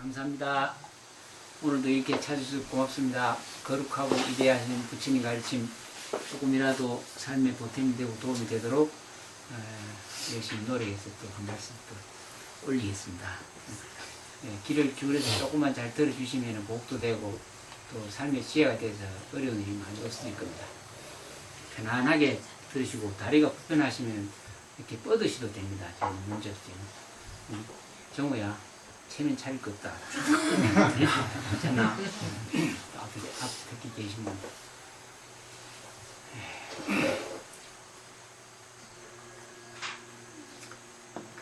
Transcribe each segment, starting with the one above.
감사합니다. 오늘도 이렇게 찾아주셔서 고맙습니다. 거룩하고 위대하신 부처님 가르침 조금이라도 삶의 보탬이 되고 도움이 되도록 에, 열심히 노력해서 또 한 말씀 또 올리겠습니다. 예, 길을 기울여서 조금만 잘 들어주시면 복도 되고 또 삶의 지혜가 돼서 어려운 일이 많이 없어질 겁니다. 편안하게 들으시고 다리가 불편하시면 이렇게 뻗으셔도 됩니다. 저는 문제 없어요. 음, 정우야, 체면 차릴 것 없다. 괜찮아. 앞에, 앞 듣기 계신 분.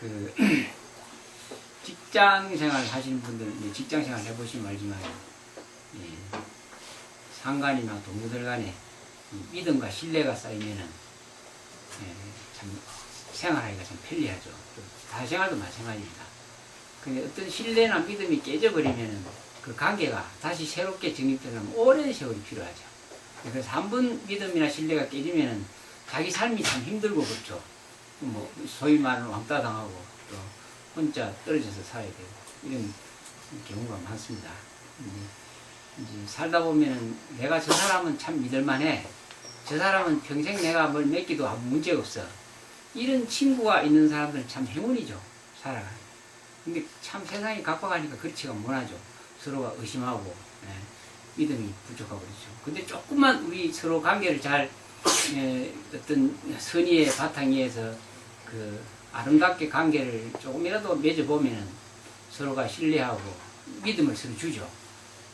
그, 직장 생활 하시는 분들, 이제 직장 생활 해보시면 알지만, 예, 상관이나 동료들 간에 이 믿음과 신뢰가 쌓이면은, 예, 참, 생활하기가 참 편리하죠. 또 사생활도 마찬가지입니다. 근데 어떤 신뢰나 믿음이 깨져버리면은 그 관계가 다시 새롭게 정립되려면 오랜 세월이 필요하죠. 그래서 한 번 믿음이나 신뢰가 깨지면은 자기 삶이 참 힘들고 그렇죠. 뭐 소위 말하는 왕따 당하고 또 혼자 떨어져서 살아야 되고 이런 경우가 많습니다. 이제, 이제 살다 보면은 내가 저 사람은 참 믿을만해. 저 사람은 평생 내가 뭘 맺기도 아무 문제 없어. 이런 친구가 있는 사람들은 참 행운이죠. 살아가는. 근데 참 세상이 각박하니까 그렇지가 못하죠. 서로가 의심하고 예, 믿음이 부족하고 그렇죠. 근데 조금만 우리 서로 관계를 잘 예, 어떤 선의의 바탕 위에서 그 아름답게 관계를 조금이라도 맺어보면은 서로가 신뢰하고 믿음을 서로 주죠.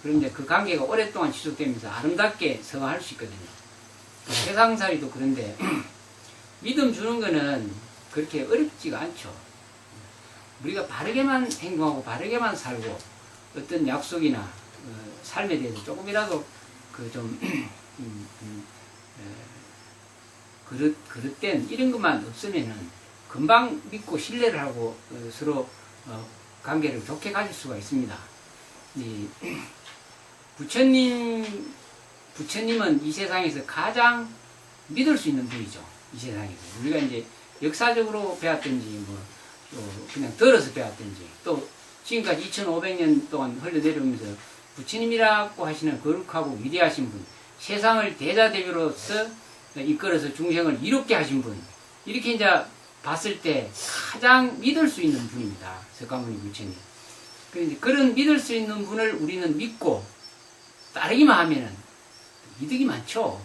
그런데 그 관계가 오랫동안 지속되면서 아름답게 성화할 수 있거든요. 세상살이도 그런데 믿음 주는 거는 그렇게 어렵지가 않죠. 우리가 바르게만 행동하고 바르게만 살고 어떤 약속이나 어, 삶에 대해서 조금이라도 그좀 음, 음, 에, 그릇 그릇된 이런 것만 없으면은 금방 믿고 신뢰를 하고 어, 서로 어, 관계를 좋게 가질 수가 있습니다. 이 부처님 부처님은 이 세상에서 가장 믿을 수 있는 분이죠. 이 세상에서 우리가 이제 역사적으로 배웠든지 뭐또 그냥 들어서 배웠든지 또 지금까지 2500년 동안 흘러내려오면서 부처님이라고 하시는 거룩하고 위대하신 분 세상을 대자대비로서 이끌어서 중생을 이롭게 하신 분 이렇게 이제 봤을 때 가장 믿을 수 있는 분입니다. 석가모니 부처님. 그런데 그런 믿을 수 있는 분을 우리는 믿고 따르기만 하면은 이득이 많죠.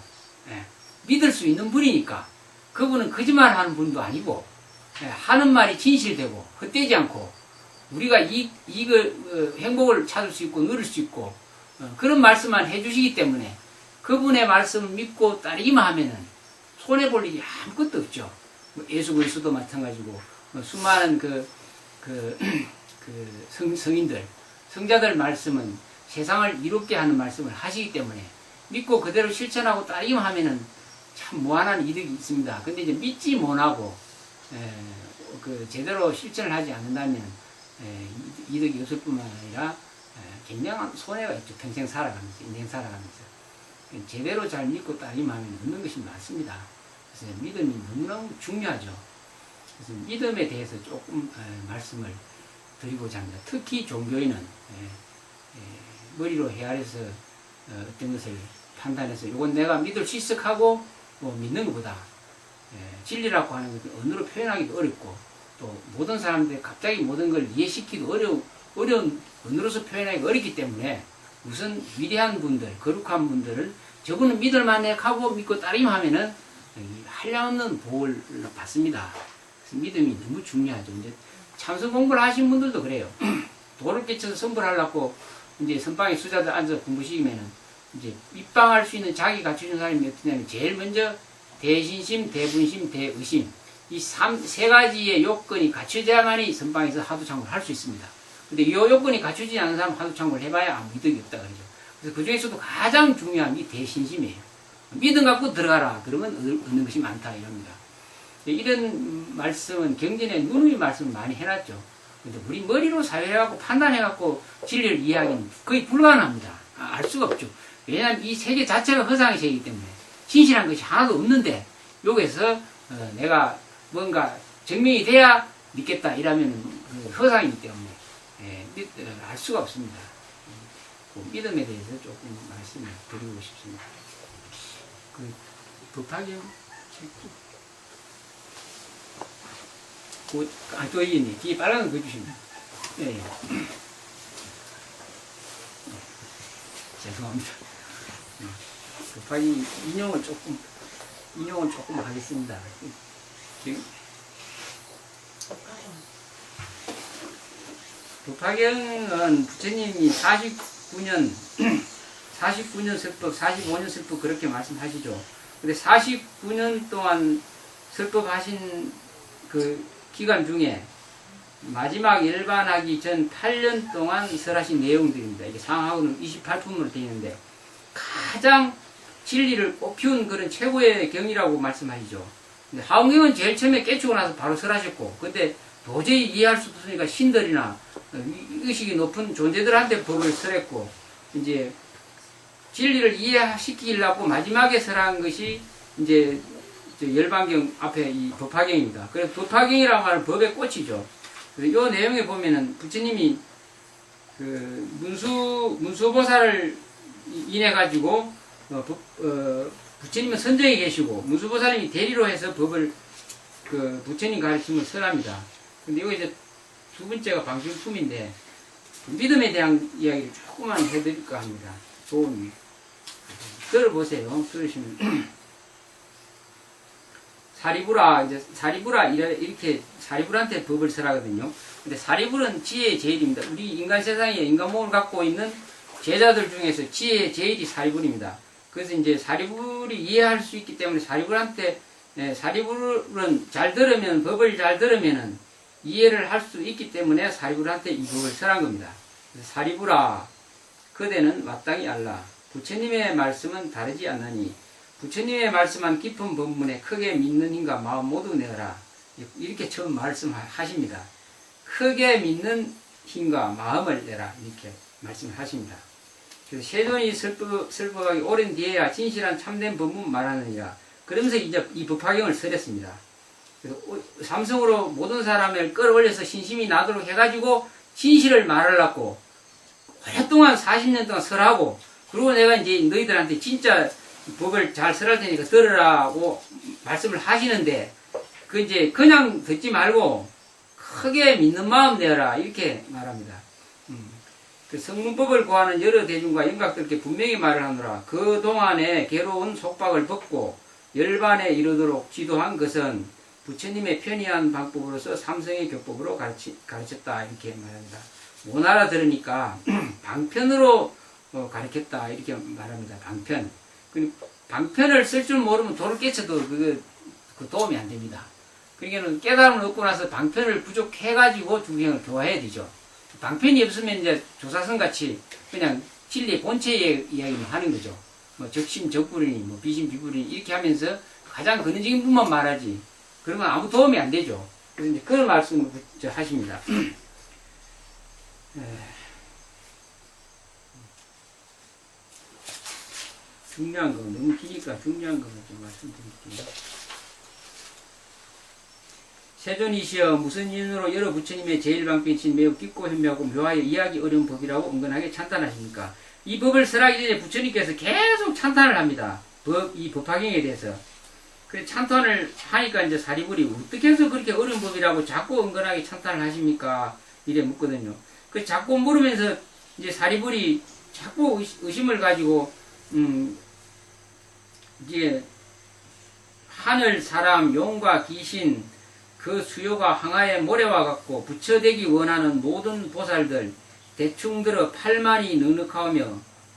예. 믿을 수 있는 분이니까 그분은 거짓말 하는 분도 아니고 예, 하는 말이 진실되고 헛되지 않고 우리가 이, 이걸 어, 행복을 찾을 수 있고 누릴 수 있고 어, 그런 말씀만 해주시기 때문에 그분의 말씀을 믿고 따르기만 하면은 손해 볼 일이 아무것도 없죠. 뭐 예수 그리스도 마찬가지고 뭐 수많은 그, 그, 그 성, 성인들 성자들 말씀은 세상을 이롭게 하는 말씀을 하시기 때문에 믿고 그대로 실천하고 따르기만 하면은 참 무한한 이득이 있습니다. 근데 이제 믿지 못하고 에, 그 제대로 실천을 하지 않는다면 에, 이득이 없을 뿐만 아니라 에, 굉장한 손해가 있죠. 평생 살아가면서 인생 살아가면서 제대로 잘 믿고 따르기만 하면 얻는 것이 많습니다. 그래서 믿음이 너무너무 중요하죠. 그래서 믿음에 대해서 조금 에, 말씀을 드리고자 합니다. 특히 종교인은 머리로 헤아려서 어, 어떤 것을 판단해서 이건 내가 믿을 수 있어 하고 뭐 믿는 것보다 예, 진리라고 하는 것을 언어로 표현하기도 어렵고 또 모든 사람들이 갑자기 모든 걸 이해시키기 어려운 어려운 언어로서 표현하기 어렵기 때문에 우선 위대한 분들 거룩한 분들을 저분은 믿을 만해 하고 믿고 따르기만 하면은 이 한량없는 복을 받습니다. 믿음이 너무 중요하죠. 이제 참선 공부를 하신 분들도 그래요. 도를 깨쳐서 선불하려고 이제 선방에 수자들 앉아서 공부시키면은 이제 입방할 수 있는 자기 갖추는 사람이 어떠냐면 제일 먼저 대신심, 대분심, 대의심 이 세 가지의 요건이 갖춰져야만이 선방에서 하두창고를 할 수 있습니다. 근데 이 요건이 갖추지 않은 사람 하두창고를 해봐야 아무 이득이 없다 그러죠. 그래서 그 중에서도 가장 중요한 게 대신심이에요. 믿음 갖고 들어가라. 그러면 얻는 것이 많다 이럽니다. 이런 말씀은 경전에 누누이 말씀을 많이 해놨죠. 근데 우리 머리로 사회해갖고 판단해갖고 진리를 이해하기는 거의 불가능합니다. 아, 알 수가 없죠. 왜냐하면 이 세계 자체가 허상의 세계이기 때문에 진실한 것이 하나도 없는데 여기서 어, 내가 뭔가 증명이 돼야 믿겠다 이러면 그 허상이기 때문에 예, 믿, 어, 알 수가 없습니다. 그 믿음에 대해서 조금 말씀을 드리고 싶습니다. 그 책도 그, 아, 또 이니 뒤에 빨간 거 주십니다. 예, 예. 죄송합니다. 급하게 인용을 조금 인용을 조금 하겠습니다. 지금 부파경은 부처님이 49년 49년 설법, 45년 설법 그렇게 말씀하시죠. 근데 49년 동안 설법하신 그 기간 중에 마지막 일반하기 전 8년 동안 설하신 내용들입니다. 이게 상하고는 28품으로 되어 있는데 가장 진리를 꽃피운 그런 최고의 경이라고 말씀하시죠. 근데 하웅경은 제일 처음에 깨치고 나서 바로 설하셨고, 근데 도저히 이해할 수 없으니까 신들이나 이- 의식이 높은 존재들한테 법을 설했고, 이제 진리를 이해시키려고 마지막에 설한 것이 이제 저 열반경 앞에 이 법화경입니다. 그래서 법화경이라고 하는 법의 꽃이죠. 이 내용에 보면은 부처님이 그 문수 문수보살을 인해 가지고 어, 부, 어, 부처님은 선정에 계시고 문수보살님이 대리로 해서 법을 그 부처님 가르침을 설합니다. 근데 이거 이제 두 번째가 방식품인데 믿음에 대한 이야기를 조금만 해드릴까 합니다. 좋은 들어보세요. 들으시면 사리부라 이제 사리부라 이렇게 사리불한테 법을 설하거든요. 근데 사리불은 지혜의 제일입니다. 우리 인간 세상에 인간 몸을 갖고 있는 제자들 중에서 지혜의 제일이 사리불입니다. 그래서 이제 사리불이 이해할 수 있기 때문에 사리불한테 예, 사리불은 잘 들으면 법을 잘 들으면은 이해를 할 수 있기 때문에 사리불한테 이 법을 설한 겁니다. 그래서 사리불아 그대는 마땅히 알라. 부처님의 말씀은 다르지 않나니 부처님의 말씀한 깊은 법문에 크게 믿는 힘과 마음 모두 내어라. 이렇게 처음 말씀하십니다. 크게 믿는 힘과 마음을 내라. 이렇게 말씀하십니다. 세존이 설법, 설법하기 오랜 뒤에야 진실한 참된 법문 말하느니라. 그러면서 이제 이 법화경을 설했습니다. 그래서 오- 삼성으로 모든 사람을 끌어올려서 신심이 나도록 해가지고 진실을 말하려고 오랫동안 40년 동안 설하고 그리고 내가 이제 너희들한테 진짜 법을 잘 설할 테니까 들으라고 말씀을 하시는데 그 이제 그냥 듣지 말고 크게 믿는 마음 내어라 이렇게 말합니다. 음. 그 성문법을 구하는 여러 대중과 영각들께 분명히 말을 하노라. 그 동안에 괴로운 속박을 벗고 열반에 이르도록 지도한 것은 부처님의 편의한 방법으로서 삼성의 교법으로 가르치, 가르쳤다 이렇게 말합니다. 못 알아들으니까 방편으로 어, 가르쳤다 이렇게 말합니다. 방편. 그 방편을 쓸 줄 모르면 돌을 깨쳐도 그, 그 도움이 안 됩니다. 그러니까는 깨달음을 얻고 나서 방편을 부족해가지고 주경을 교화해야 되죠. 방편이 없으면 이제 조사선 같이 그냥 진리 본체의 이야기만 하는 거죠. 뭐 적심 적불이니 뭐 비심 비불이니 이렇게 하면서 가장 근원적인 부분만 말하지. 그러면 아무 도움이 안 되죠. 그래서 이제 그런 말씀을 하십니다. 에. 중요한 거 너무 기니까 중요한 것만 좀 말씀드릴게요. 세존이시여 무슨 인으로 여러 부처님의 제일방편이신 매우 깊고 현명하고 묘하여 이해하기 어려운 법이라고 은근하게 찬탄하십니까? 이 법을 설하기 전에 부처님께서 계속 찬탄을 합니다. 법, 이 법화경에 대해서. 그 찬탄을 하니까 이제 사리불이 어떻게 해서 그렇게 어려운 법이라고 자꾸 은근하게 찬탄을 하십니까? 이래 묻거든요. 그 자꾸 물으면서 이제 사리불이 자꾸 의심- 의심을 가지고, 음, 이제 하늘 사람, 용과 귀신, 그 수요가 항아의 모래와 같고 부처되기 원하는 모든 보살들 대충 들어 8만이 넉넉하며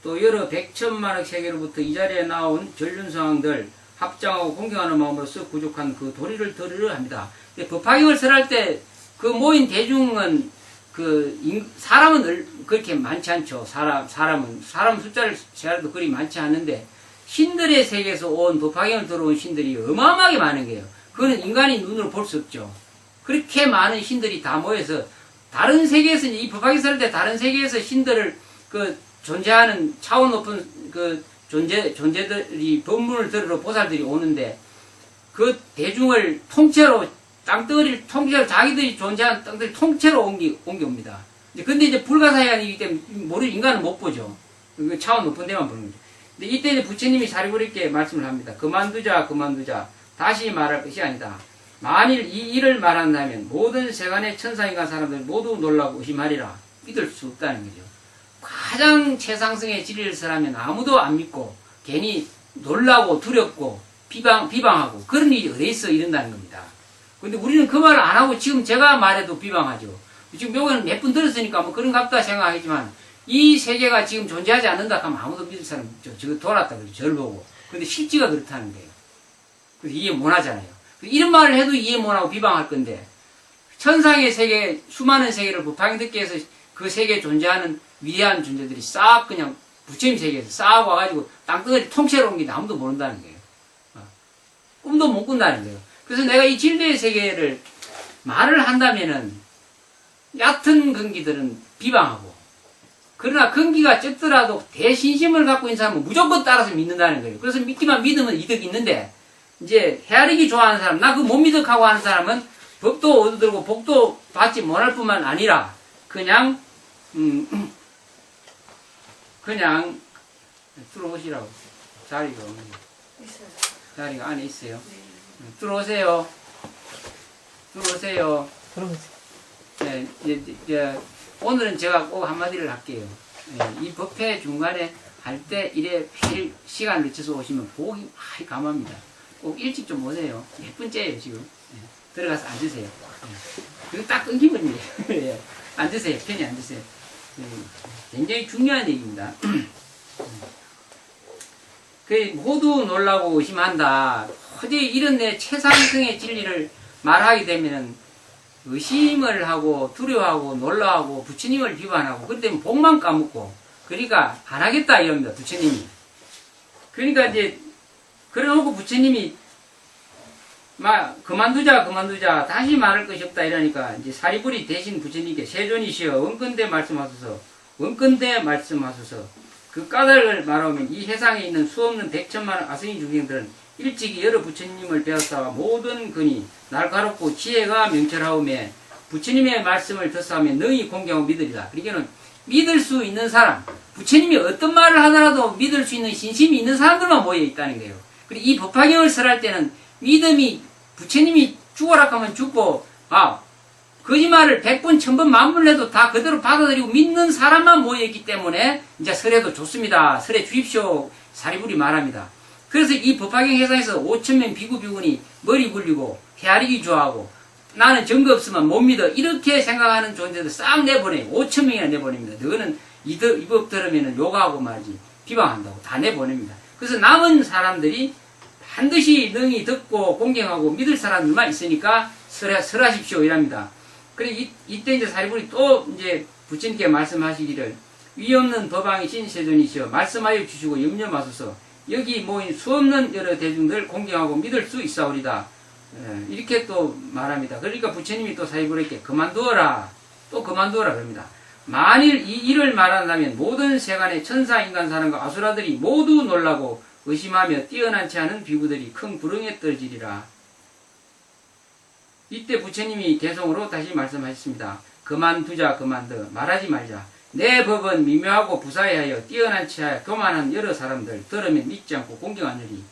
또 여러 백천만억 세계로부터 이 자리에 나온 전륜성왕들 합장하고 공경하는 마음으로서 부족한 그 도리를 들으려 합니다. 법화경을 설할 때 그 모인 대중은 그 인- 사람은 늘 그렇게 많지 않죠. 사람 사람은 사람 숫자를 세어도 그리 많지 않은데 신들의 세계에서 온 법화경을 들어온 신들이 어마어마하게 많은 거예요. 그거는 인간이 눈으로 볼 수 없죠. 그렇게 많은 신들이 다 모여서 다른 세계에서 이 법화기 설때 다른 세계에서 신들을 그 존재하는 차원 높은 그 존재 존재들이 법문을 들으러 보살들이 오는데 그 대중을 통째로 땅덩어리를 통째로 자기들이 존재하는 땅들이 통째로 옮기 옮겨옵니다. 근데 이제 불가사의하기 때문에 모르 인간은 못 보죠. 그 차원 높은 데만 보는 거죠. 근데 이때 이제 부처님이 사리부리께 말씀을 합니다. 그만두자, 그만두자. 다시 말할 것이 아니다. 만일 이 일을 말한다면 모든 세간의 천사인간 사람들 모두 놀라고 의심하리라. 믿을 수 없다는 거죠. 가장 최상승의 진리를 설하면 아무도 안 믿고 괜히 놀라고 두렵고 비방, 비방하고 그런 일이 어디 있어 이런다는 겁니다. 근데 우리는 그 말을 안 하고 지금 제가 말해도 비방하죠. 지금 요거는 몇 분 들었으니까 뭐 그런 갑다 생각하지만 이 세계가 지금 존재하지 않는다 하면 아무도 믿을 사람 없죠. 저거 돌았다 그러죠. 저를 보고. 근데 실제가 그렇다는 거예요. 그래서 이해 못 하잖아요. 이런 말을 해도 이해 못 하고 비방할 건데 천상의 세계, 수많은 세계를 부파경 듣게 해서 그 세계에 존재하는 위대한 존재들이 싹 그냥 부처님 세계에서 싹 와가지고 땅덩어리 통째로 옮긴데 아무도 모른다는 거예요. 어. 꿈도 못 꾼다는 거예요. 그래서 내가 이 진리의 세계를 말을 한다면은 얕은 근기들은 비방하고 그러나 근기가 적더라도 대신심을 갖고 있는 사람은 무조건 따라서 믿는다는 거예요. 그래서 믿기만 믿으면 이득이 있는데 이제 헤아리기 좋아하는 사람, 나 그거 못 믿어하고 하는 사람은 법도 얻어들고 복도 받지 못할 뿐만 아니라 그냥 음, 그냥 들어오시라고 자리가 없는 있어요. 자리가 안에 있어요. 네. 음, 들어오세요. 들어오세요. 그러면서 네, 이제, 이제 오늘은 제가 꼭 한마디를 할게요. 예, 이 법회 중간에 할 때 이래 매일 시간 늦춰서 오시면 보기 많이 감합니다. 꼭 일찍 좀 오세요. 몇 분째예요 지금. 예, 들어가서 앉으세요. 예, 그거 딱 끊기면 예, 앉으세요. 편히 앉으세요. 예, 굉장히 중요한 얘기입니다. 그 모두 놀라고 의심한다. 도저히 이런 내 최상승의 진리를 말하게 되면은 의심을 하고 두려워하고 놀라하고 부처님을 비판하고 그때 복만 까먹고 그러니까 안 하겠다 이럽니다 부처님이 그러니까 이제 그래놓고 부처님이 막 그만두자 그만두자 다시 말할 것이 없다 이러니까 이제 사리불이 대신 부처님께 세존이시여 원건대 말씀하소서 원건대 말씀하소서 그 까닭을 말하면 이 세상에 있는 수없는 백천만 아스니 중생들은 일찍이 여러 부처님을 배웠다가 모든 근이 날카롭고 지혜가 명철하오매 부처님의 말씀을 듣사하면 너희 공경하고 믿으리라. 그러니까는 믿을 수 있는 사람, 부처님이 어떤 말을 하더라도 믿을 수 있는 신심이 있는 사람들만 모여 있다는 거예요. 그리고 이 법화경을 설할 때는 믿음이 부처님이 죽어라 하면 죽고 아 거짓말을 백번 천번 만번 해도 다 그대로 받아들이고 믿는 사람만 모여 있기 때문에 이제 설해도 좋습니다. 설해 주십시오. 사리불이 말합니다. 그래서 이 법화경 회사에서 5천명 비구 비구니 머리 굴리고 헤아리기 좋아하고 나는 증거 없으면 못 믿어 이렇게 생각하는 존재들 싹 내보내요. 5천명이나 내보냅니다. 너는 이 법 들으면 욕하고 말지 비방한다고 다 내보냅니다. 그래서 남은 사람들이 반드시 능히 듣고 공경하고 믿을 사람들만 있으니까 설하, 설하십시오 이랍니다. 그래 이, 이때 이제 사리불이 또 이제 부처님께 말씀하시기를 위 없는 법왕이 신 세존이시여 말씀하여 주시고 염려 마소서 여기 모인 수없는 여러 대중들 공경하고 믿을 수 있사오리다. 예, 이렇게 또 말합니다. 그러니까 부처님이 또 사리불에게 그만두어라. 또 그만두어라 그럽니다. 만일 이 일을 말한다면 모든 세간의 천사, 인간, 사람과 아수라들이 모두 놀라고 의심하며 뛰어난치 않은 비구들이 큰 불응에 떨어지리라. 이때 부처님이 대성으로 다시 말씀하셨습니다. 그만두자, 그만둬. 말하지 말자. 내 법은 미묘하고 부사해하여 뛰어난치 하여 교만한 여러 사람들 들으면 믿지 않고 공경하느니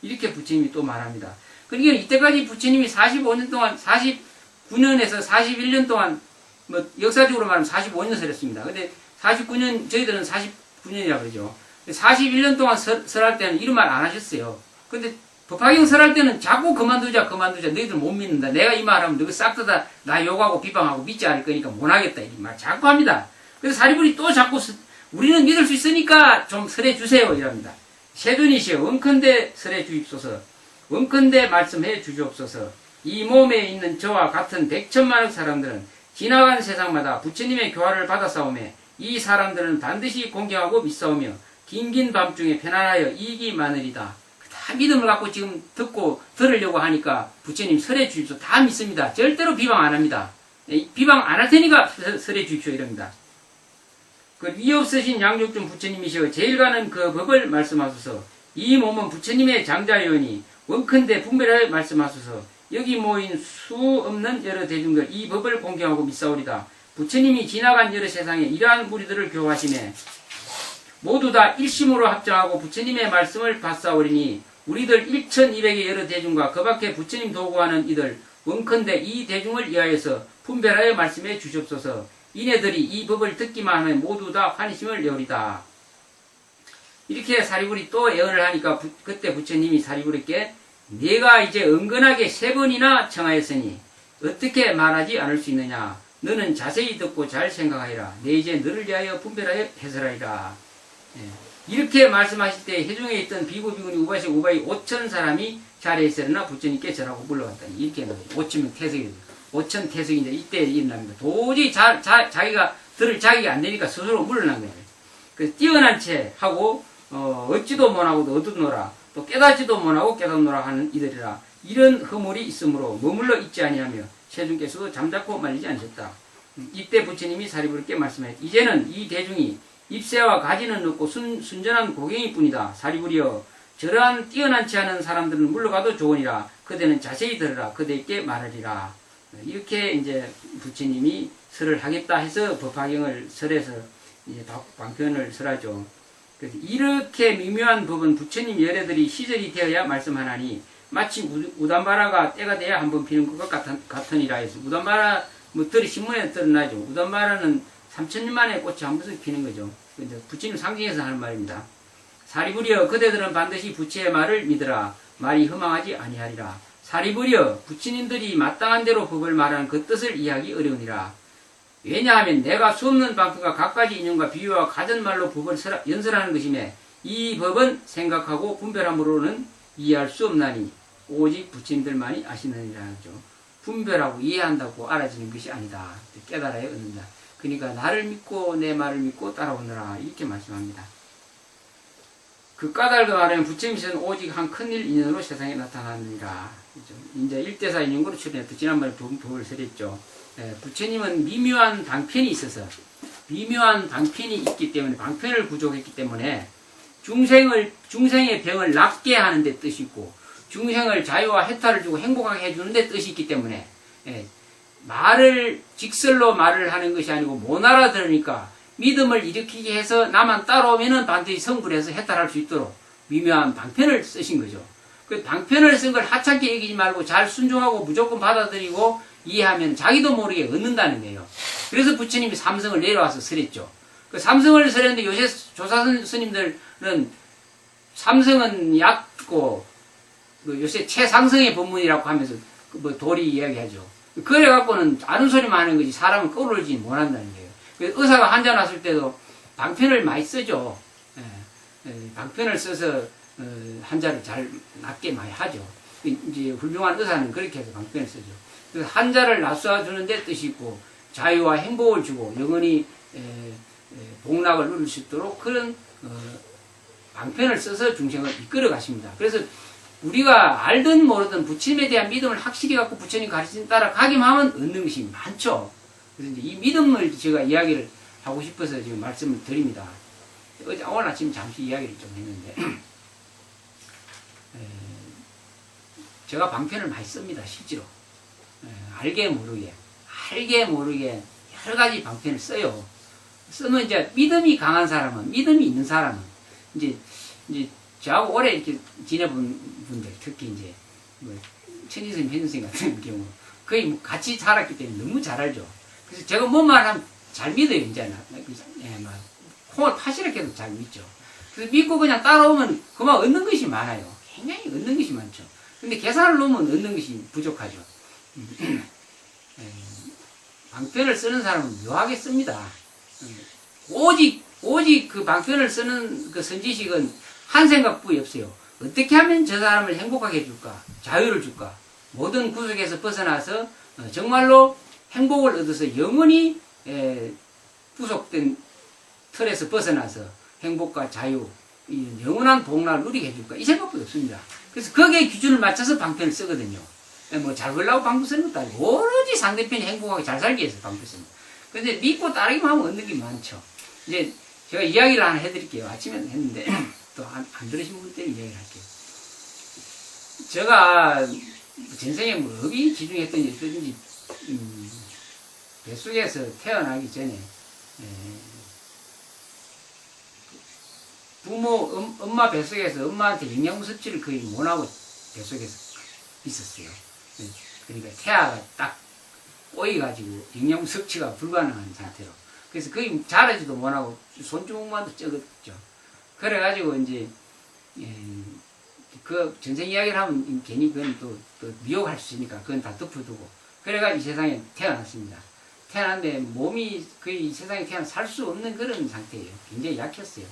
이렇게 부처님이 또 말합니다. 그러니까 이때까지 부처님이 45년 동안 49년에서 41년 동안 뭐 역사적으로 말하면 45년 설했습니다. 근데 49년 저희들은 49년이라 그러죠. 41년 동안 설, 설할 때는 이런 말 안 하셨어요. 근데 법화경 설할 때는 자꾸 그만두자 그만두자 너희들 못 믿는다. 내가 이 말하면 너희 싹다 나 욕하고 비방하고 믿지 않을 거니까 못 하겠다. 이말 자꾸 합니다. 그래서 사리불이 또 자꾸 스- 우리는 믿을 수 있으니까 좀 설해 주세요 이랍니다. 세존이시여 원컨대 설해 주입소서 원컨대 말씀해 주시옵소서 이 몸에 있는 저와 같은 백천만억 사람들은 지나간 세상마다 부처님의 교화를 받아싸우며 이 사람들은 반드시 공경하고 믿사오며 긴긴 밤중에 편안하여 이익이 많으리다. 다 믿음을 갖고 지금 듣고 들으려고 하니까 부처님 설해 주십시오. 다 믿습니다. 절대로 비방 안 합니다. 예, 비방 안 할 테니까 설- 설해 주십시오. 이럽니다. 그 위없으신 양육중 부처님이시여 제일 가는 그 법을 말씀하소서 이 몸은 부처님의 장자여니 원컨대 분별하여 말씀하소서 여기 모인 수 없는 여러 대중들 이 법을 공경하고 믿사오리다 부처님이 지나간 여러 세상에 이러한 무리들을 교화하시네 모두 다 일심으로 합정하고 부처님의 말씀을 받사오리니 우리들 1200의 여러 대중과 그 밖에 부처님 도구하는 이들 원컨대 이 대중을 위하여서 분별하여 말씀해 주시옵소서. 이네들이 이 법을 듣기만 하면 모두 다 환희심을 내오리다. 이렇게 사리불이 또 예언을 하니까 부- 그때 부처님이 사리불에게 내가 이제 은근하게 세 번이나 청하였으니 어떻게 말하지 않을 수 있느냐? 너는 자세히 듣고 잘 생각하리라. 내 이제 너를 위하여 분별하여 해설하리라. 예. 이렇게 말씀하실 때 해중에 있던 비구니 우바시 우바이 오천 사람이 자리에 있으나 부처님께 절하고 물러갔다니 이렇게 나와요. 오천명 태석이 오천 태석인데 이때 일어납니다. 도저히 자, 자, 자기가 들을 자기가 안 되니까 스스로 물러난 거예요. 그래서 뛰어난 채 하고 어, 얻지도 못하고 얻었노라 또 깨닫지도 못하고 깨닫노라 하는 이들이라 이런 허물이 있으므로 머물러 있지 아니하며 세중께서도 잠자코 말리지 않으셨다. 음, 이때 부처님이 사리부르께 말씀하였 이제는 이 대중이 입새와 가지는 없고 순, 순전한 고갱이 뿐이다. 사리부리여 저러한 뛰어난 치 않은 사람들은 물러가도 좋으니라. 그대는 자세히 들으라. 그대에게 말하리라. 이렇게 이제 부처님이 설을 하겠다 해서 법화경을 설해서 이제 방- 방편을 설하죠. 그래서 이렇게 미묘한 법은 부처님 예례들이 시절이 되어야 말씀하나니 마치 우- 우단바라가 때가 돼야 한번 피는 것 같으니라 해서 우단바라 뭐 들이 신문에 드러나죠. 우단바라는 3천년 만에 꽃이 한 번씩 피는 거죠. 부처님 상징에서 하는 말입니다. 사리부리여 그대들은 반드시 부처의 말을 믿으라. 말이 허망하지 아니하리라. 사리부리여 부처님들이 마땅한 대로 법을 말하는 그 뜻을 이해하기 어려우니라. 왜냐하면 내가 수없는 방편과 각가지 인용과 비유와 가전 말로 법을 설하- 연설하는 것이며 이 법은 생각하고 분별함으로는 이해할 수 없나니 오직 부처님들만이 아시느니라 하죠. 분별하고 이해한다고 알아지는 것이 아니다. 깨달아야 얻는다. 그러니까 나를 믿고 내 말을 믿고 따라오느라 이렇게 말씀합니다. 그 까닭을 말하면 부처님께서는 오직 한 큰일 인연으로 세상에 나타나느니라. 이제 일대사 인연으로 출연했던 지난번에 부- 부를 설했죠. 예, 부처님은 미묘한 방편이 있어서 미묘한 방편이 있기 때문에 방편을 구족했기 때문에 중생을 중생의 병을 낫게 하는 데 뜻이 있고 중생을 자유와 해탈을 주고 행복하게 해주는 데 뜻이 있기 때문에 예, 말을 직설로 말을 하는 것이 아니고 못 알아들으니까 믿음을 일으키게 해서 나만 따라오면은 반드시 성불해서 해탈할 수 있도록 미묘한 방편을 쓰신 거죠. 그 방편을 쓴 걸 하찮게 여기지 말고 잘 순종하고 무조건 받아들이고 이해하면 자기도 모르게 얻는다는 거예요. 그래서 부처님이 삼성을 내려와서 설했죠. 그 삼성을 설했는데 요새 조사 스님들은 삼성은 얕고 그 요새 최상승의 법문이라고 하면서 그뭐 도리 이야기하죠. 그래 갖고는 아는 소리만 하는 거지 사람은 끌어올리지 못한다는 거예요. 그래서 의사가 환자 났을 때도 방편을 많이 쓰죠. 예, 예, 방편을 써서 어, 환자를 잘 낫게 많이 하죠. 그 이제 훌륭한 의사는 그렇게 해서 방편을 쓰죠. 그래서 환자를 낫숴주는 데 뜻이 있고 자유와 행복을 주고 영원히 복락을 누릴 수 있도록 그런 어, 방편을 써서 중생을 이끌어 가십니다. 그래서 우리가 알든 모르든 부처님에 대한 믿음을 확실히 갖고 부처님 가르침 따라 가기만 하면 얻는 것이 많죠. 그래서 이 믿음을 제가 이야기를 하고 싶어서 지금 말씀을 드립니다. 어제 오늘 아침 잠시 이야기를 좀 했는데 에, 제가 방편을 많이 씁니다 실제로 에, 알게 모르게 알게 모르게 여러 가지 방편을 써요. 쓰면 이제 믿음이 강한 사람은 믿음이 있는 사람은 이제 이제 저하고 오래 이렇게 지내본 분들 특히 이제 뭐 천지선 현생 같은 경우 거의 뭐 같이 살았기 때문에 너무 잘 알죠. 그래서 제가 뭔 말하면 잘 믿어요 이제는. 예, 막 콩을 파시렇게 해도 잘 믿죠. 그래서 믿고 그냥 따라오면 그만 얻는 것이 많아요. 굉장히 얻는 것이 많죠. 근데 계산을 놓으면 얻는 것이 부족하죠. 예, 방편을 쓰는 사람은 묘하게 씁니다. 음, 오직 오직 그 방편을 쓰는 그 선지식은 한 생각뿐이 없어요. 어떻게 하면 저 사람을 행복하게 해줄까? 자유를 줄까? 모든 구속에서 벗어나서 어, 정말로 행복을 얻어서 영원히 에, 구속된 틀에서 벗어나서 행복과 자유, 이 영원한 복락을 누리게 해줄까? 이 생각뿐이 없습니다. 그래서 거기에 기준을 맞춰서 방편을 쓰거든요. 뭐잘 걸라고 방편 쓰는 것도 아니고 오로지 상대편이 행복하게 잘 살기 위해서 방편 씁니다. 근데 믿고 따르기만 하면 얻는 게 많죠. 이제 제가 이야기를 하나 해드릴게요. 아침에 했는데 또 안 들으신 분 때문에 이야기를 할게요. 제가 전생에 뭐 어디 지중했든지 어떤지 음, 뱃속에서 태어나기 전에 에, 부모 음- 엄마 뱃속에서 엄마한테 영양 섭취를 거의 못하고 뱃속에서 있었어요. 예, 그러니까 태아가 딱 꼬이가지고 영양 섭취가 불가능한 상태로 그래서 거의 자라지도 못하고 손주먹만도 적었죠. 그래가지고 이제 예, 그 전생 이야기를 하면 괜히 그건 또, 또 미혹할 수 있으니까 그건 다 덮어두고 그래가 이 세상에 태어났습니다. 태어났는데 몸이 거의 이 세상에 태어나 살 수 없는 그런 상태예요. 굉장히 약했어요.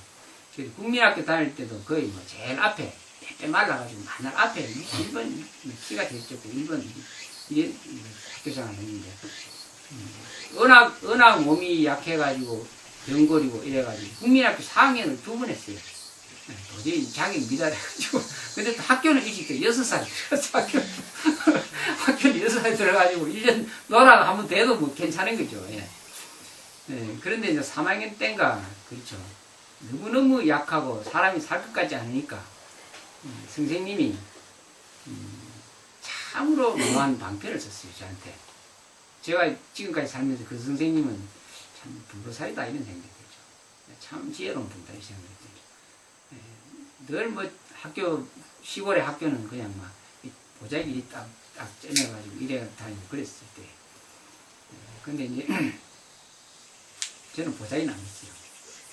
그래서 국민학교 다닐 때도 거의 뭐 제일 앞에 빼빼 말라가지고 맨날 앞에 1번 키가 되게 적고 1번 이래 학교 생활 했는데 음, 워낙 워낙 몸이 약해가지고 병거리고 이래가지고 국민학교 4학년을 두 번 했어요. 네, 도저히 자기 미달해가지고 근데 또 학교는 일찍 때 여섯 살 들어서 학교 학교는 여섯 살 들어가지고 1년 놀아가 한번 돼도 뭐 괜찮은 거죠. 예. 예, 그런데 이제 3학년 때인가 그렇죠. 너무너무 약하고 사람이 살 것 같지 않으니까 음, 선생님이 음, 참으로 묘한 방편을 썼어요 저한테. 제가 지금까지 살면서 그 선생님은 참 불보살이다 이런 생각이 들죠. 참 지혜로운 분이다 이 생각이 들죠. 늘뭐 학교 시골의 학교는 그냥 막 보자기 딱딱 쪄내가지고 이래 다니고 그랬을 때. 예, 근데 이제 저는.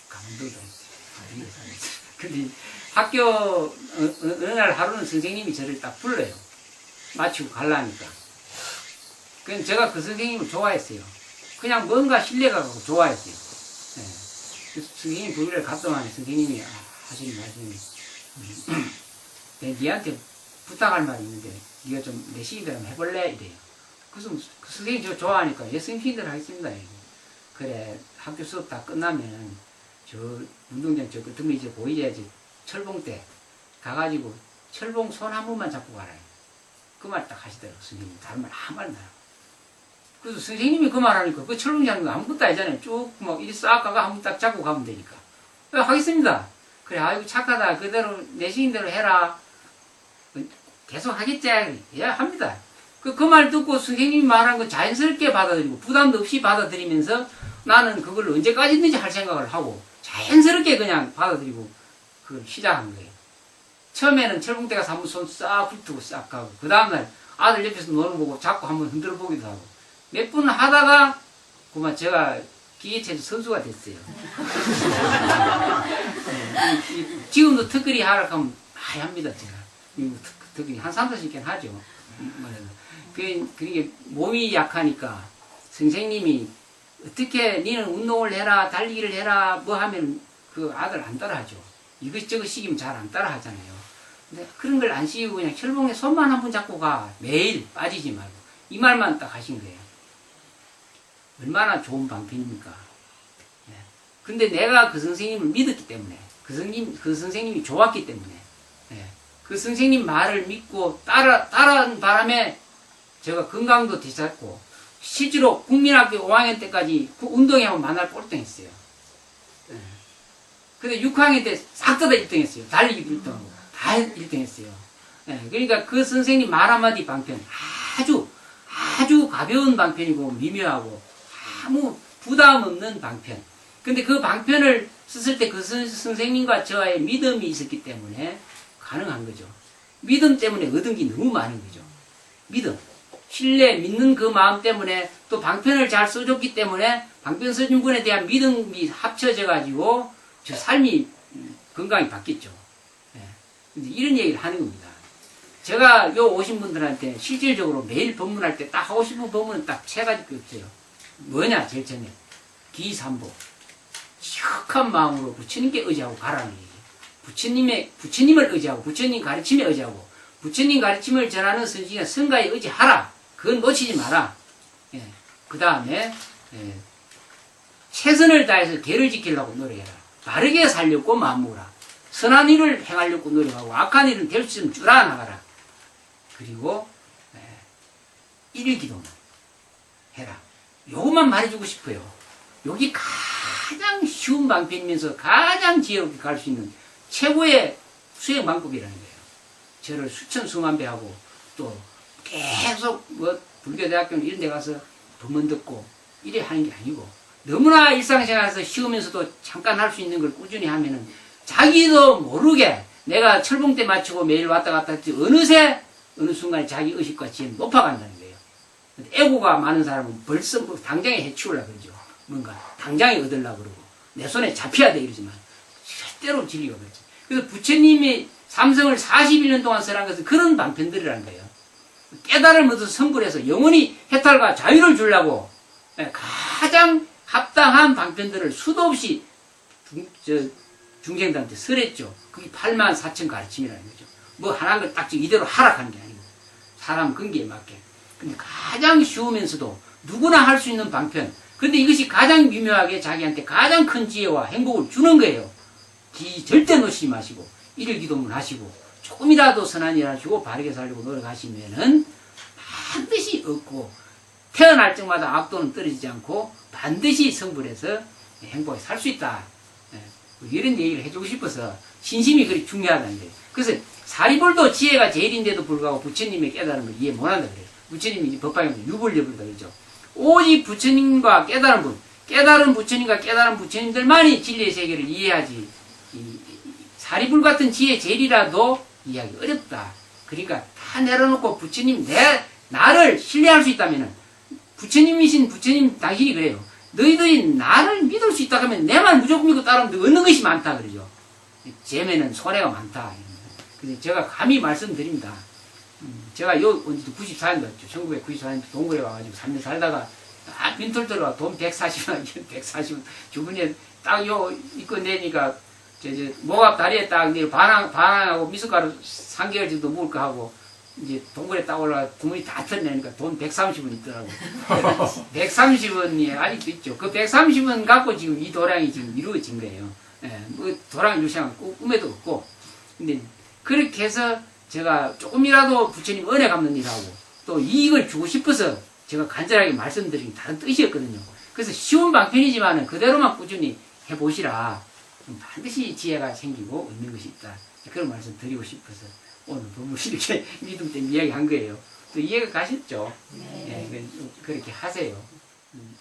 강원도도 했어요. 아리에서 했어요. 근데 학교 어, 어, 어느 날 하루는 선생님이 저를 딱 불러요. 마치고 갈라니까. 그럼 제가 그 선생님을 좋아했어요. 그냥 뭔가 신뢰가 가고 좋아했어요. 예. 그 선생님 부르를 갔더만 선생님이 아, 하시는 말씀이 음, 내 니한테 부탁할 말이 있는데 네가 좀 내시기를 한번 해볼래 이래요. 그래서 그 선생님 저 좋아하니까 예 선생님들 하겠습니다. 이러고. 그래 학교 수업 다 끝나면 저 운동장 저 끝에 이제 보이야지 철봉 때 가가지고 철봉 손 한 번만 잡고 가라. 그 말 딱 하시더라고 선생님 다른 말 아무 말도 안 하고. 그래서 선생님이 그 말하니까 그 철봉 잡는 거 아무것도 아니잖아요. 쭉 막 이리 싹 가가 한번 딱 잡고 가면 되니까. 어, 하겠습니다. 그래 아이고 착하다 그대로 내 시인 대로 해라. 계속 하겠지. 예 합니다. 그 그 말 듣고 선생님이 말한 거 자연스럽게 받아들이고 부담도 없이 받아들이면서 나는 그걸 언제까지든지 할 생각을 하고 자연스럽게 그냥 받아들이고 그걸 시작한 거예요. 처음에는 철봉대 가서 한번 손싹 훑고 싹 가고 그 다음날 아들 옆에서 노는 거 보고 자꾸 한번 흔들어 보기도 하고 몇 분 하다가 그만 제가 기계체조 선수가 됐어요. 지금도 특거리 하라 하면 많이 합니다 제가. 이 특- 특거리 한 3, 4씩 하죠. 그, 그게 몸이 약하니까 선생님이 어떻게 니는 운동을 해라 달리기를 해라 뭐 하면 그 아들 안 따라하죠. 이것저것 시키면 잘 안 따라하잖아요. 근데 그런 걸 안 시키고 그냥 철봉에 손만 한 번 잡고 가 매일 빠지지 말고 이 말만 딱 하신 거예요. 얼마나 좋은 방편입니까? 예. 근데 내가 그 선생님을 믿었기 때문에 그 선생님 그 선생님이 좋았기 때문에 예. 그 선생님 말을 믿고 따라 따라한 바람에 제가 건강도 되찾고 실제로 국민학교 5학년 때까지 그 운동회 한번 만날 꼴등 했어요. 예. 근데 6학년 때 싹 다 1등 했어요. 달리기도 1등 하고 다 1등 했어요. 예. 그러니까 그 선생님 말 한마디 방편 아주 아주 가벼운 방편이고 미묘하고 아무 부담 없는 방편. 근데 그 방편을 썼을 때 그 선생님과 저와의 믿음이 있었기 때문에 가능한 거죠. 믿음 때문에 얻은 게 너무 많은 거죠. 믿음. 신뢰, 믿는 그 마음 때문에 또 방편을 잘 써줬기 때문에 방편 써준 분에 대한 믿음이 합쳐져가지고 저 삶이 음, 건강이 바뀌었죠. 예. 이런 얘기를 하는 겁니다. 제가 요 오신 분들한테 실질적으로 매일 법문할 때 딱 하고 싶은 법문은 딱 세 가지밖에 없어요. 뭐냐, 제일 처음에. 기삼보. 시크한 마음으로 부처님께 의지하고 가라는 얘기예요. 부처님의, 부처님을 의지하고, 부처님 가르침에 의지하고, 부처님 가르침을 전하는 선지가 성가에 의지하라. 그건 놓치지 마라. 예. 그 다음에, 예. 최선을 다해서 계를 지키려고 노력해라. 바르게 살려고 마음먹으라. 선한 일을 행하려고 노력하고, 악한 일은 될 수 있으면 줄아 나가라. 그리고, 예. 일기도만 해라. 요것만 말해주고 싶어요. 여기 가장 쉬운 방편이면서 가장 지혜롭게 갈 수 있는 최고의 수행 방법이라는 거예요. 저를 수천 수만 배 하고 또 계속 뭐 불교대학교 이런 데 가서 법문 듣고 이래 하는 게 아니고 너무나 일상생활에서 쉬우면서도 잠깐 할 수 있는 걸 꾸준히 하면은 자기도 모르게 내가 철봉대 맞추고 매일 왔다 갔다 했지 어느새 어느 순간에 자기 의식과 지혜는 높아간다는 거예요. 애고가 많은 사람은 벌써 뭐 당장에 해치우려 그러죠. 뭔가 당장에 얻으려 그러고 내 손에 잡혀야 돼 이러지만 절대로 진리가 그렇지. 그래서 부처님이 삼성을 41년 동안 써란 것은 그런 방편들이라는 거예요. 깨달음을 얻어서 성불해서 영원히 해탈과 자유를 주려고 예, 가장 합당한 방편들을 수도 없이 중, 저, 중생들한테 설했죠. 그게 8만 4천 가르침이라는 거죠. 뭐 하나인 걸딱 이대로 하락하는 게 아니고 사람 근기에 맞게. 가장 쉬우면서도 누구나 할 수 있는 방편. 근데 이것이 가장 미묘하게 자기한테 가장 큰 지혜와 행복을 주는 거예요. 기 절대 놓치지 마시고 일일 기도문 하시고 조금이라도 선한 일 하시고 바르게 살려고 노력하시면은 반드시 얻고 태어날 적마다 악도는 떨어지지 않고 반드시 성불해서 행복하게 살 수 있다. 예, 뭐 이런 얘기를 해주고 싶어서 신심이 그리 중요하다는 거예요. 그래서 사리불도 지혜가 제일인데도 불구하고 부처님의 깨달음을 이해 못한다 그래요. 부처님이 이제 법방에서 유불려불다 그러죠. 오직 부처님과 깨달은 분, 깨달은 부처님과 깨달은 부처님들만이 진리의 세계를 이해하지 사리불 같은 지혜 제일이라도 이해하기 어렵다. 그러니까 다 내려놓고 부처님 내 나를 신뢰할 수 있다면은 부처님이신 부처님 당신이 그래요. 너희들이 나를 믿을 수 있다 하면 내말 무조건 믿고 따르면 얻는 것이 많다 그러죠. 재매는 손해가 많다. 그래서 제가 감히 말씀드립니다. 음, 제가 요 언제도 94년 됐죠. 1994년 동굴에 와가지고 3년 살다가 아 빈털 들어와 돈 140원, 140원 주변에 딱 요 입고 내니까 저, 저, 목앞 다리에 딱 반항, 반항하고 미숫가루 3개월 정도 먹을 거 하고 이제 동굴에 딱 올라가 주머니 다 털내니까 돈 130원 있더라고. 130원이 아직도 있죠. 그 130원 갖고 지금 이 도량이 지금 이루어진 거예요. 예, 뭐 도량 유시한 꿈에도 없고. 근데 그렇게 해서 제가 조금이라도 부처님 은혜 갚는 일하고 또 이익을 주고 싶어서 제가 간절하게 말씀드린 다른 뜻이었거든요. 그래서 쉬운 방편이지만은 그대로만 꾸준히 해보시라. 반드시 지혜가 생기고 얻는 것이 있다. 그런 말씀 드리고 싶어서 오늘 너무 이렇게 믿음 때문에 이야기 한 거예요. 또 이해가 가셨죠? 예, 그- 그렇게 하세요. 음,